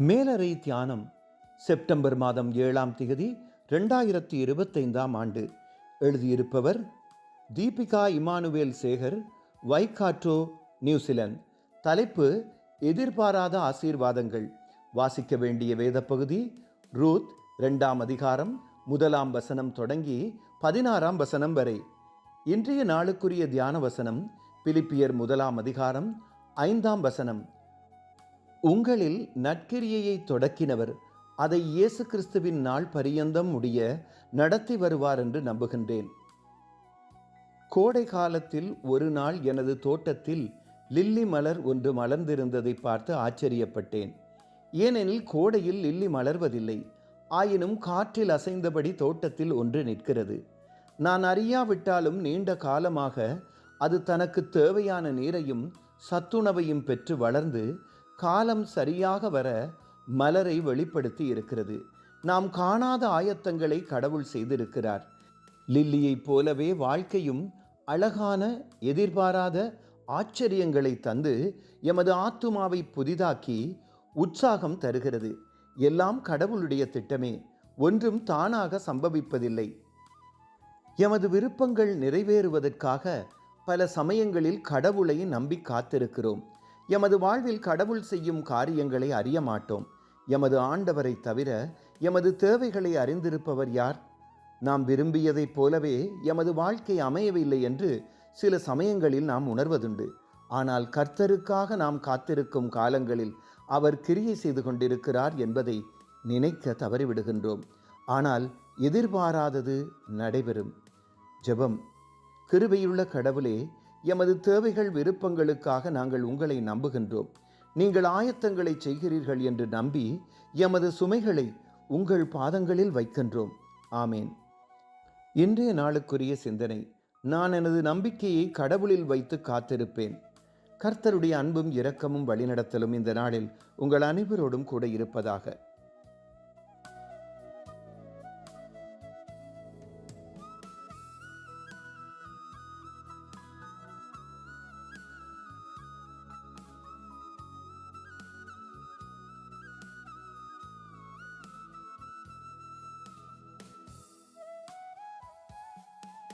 மேலறை தியானம் செப்டம்பர் மாதம் ஏழாம் திகதி ரெண்டாயிரத்தி இருபத்தைந்தாம் ஆண்டு. எழுதியிருப்பவர் Deepika Emmanuel Sekar Waikato New Zealand. தலைப்பு எதிர்பாராத ஆசீர்வாதங்கள். வாசிக்க வேண்டிய வேத பகுதி ரூத் ரெண்டாம் அதிகாரம் முதலாம் வசனம் தொடங்கி பதினாறாம் வசனம் வரை. இன்றைய நாளுக்குரிய தியான வசனம் பிலிப்பியர் முதலாம் அதிகாரம் ஐந்தாம் வசனம். உங்களில் நற்கிரியையை தொடக்கினவர் அதை இயேசு கிறிஸ்துவின் நாள் பரியந்தம் முடிய நடத்தி வருவார் என்று நம்புகின்றேன். கோடை காலத்தில் ஒரு நாள் எனது தோட்டத்தில் லில்லி மலர் ஒன்று மலர்ந்திருந்ததை பார்த்து ஆச்சரியப்பட்டேன். ஏனெனில் கோடையில் லில்லி மலர்வதில்லை. ஆயினும் காற்றில் அசைந்தபடி தோட்டத்தில் ஒன்று நிற்கிறது. நான் அறியாவிட்டாலும் நீண்ட காலமாக அது தனக்கு தேவையான நீரையும் சத்துணவையும் பெற்று வளர்ந்து காலம் சரியாக வர மலரை வெளிப்படுத்தி இருக்கிறது. நாம் காணாத ஆயத்தங்களை கடவுள் செய்திருக்கிறார். லில்லியைப் போலவே வாழ்க்கையும் அழகான எதிர்பாராத ஆச்சரியங்களை தந்து எமது ஆத்துமாவை புதிதாக்கி உற்சாகம் தருகிறது. எல்லாம் கடவுளுடைய திட்டமே ஒன்றும் தானாக சம்பவிப்பதில்லை. எமது விருப்பங்கள் நிறைவேறுவதற்காக பல சமயங்களில் கடவுளை நம்பி காத்திருக்கிறோம். எமது வாழ்வில் கடவுள் செய்யும் காரியங்களை அறிய மாட்டோம். எமது ஆண்டவரை தவிர எமது தேவைகளை அறிந்திருப்பவர் யார்? நாம் விரும்பியதைப் போலவே எமது வாழ்க்கை அமையவில்லை என்று சில சமயங்களில் நாம் உணர்வதுண்டு. ஆனால் கர்த்தருக்காக நாம் காத்திருக்கும் காலங்களில் அவர் கிரியை செய்து கொண்டிருக்கிறார் என்பதை நினைக்க தவறிவிடுகின்றோம். ஆனால் எதிர்பாராதது நடைபெறும். ஜெபம். கிருபையுள்ள கடவுளே எமது தேவைகள் விருப்பங்களுக்காக நாங்கள் உங்களை நம்புகின்றோம். நீங்கள் ஆயத்தங்களை செய்கிறீர்கள் என்று நம்பி எமது சுமைகளை உங்கள் பாதங்களில் வைக்கின்றோம். ஆமேன். இன்றைய நாளுக்குரிய சிந்தனை நான் எனது நம்பிக்கையை கடவுளில் வைத்து காத்திருப்பேன். கர்த்தருடைய அன்பும் இரக்கமும் வழிநடத்தலும் இந்த நாளில் உங்கள் அனைவரோடும் கூட இருப்பதாக.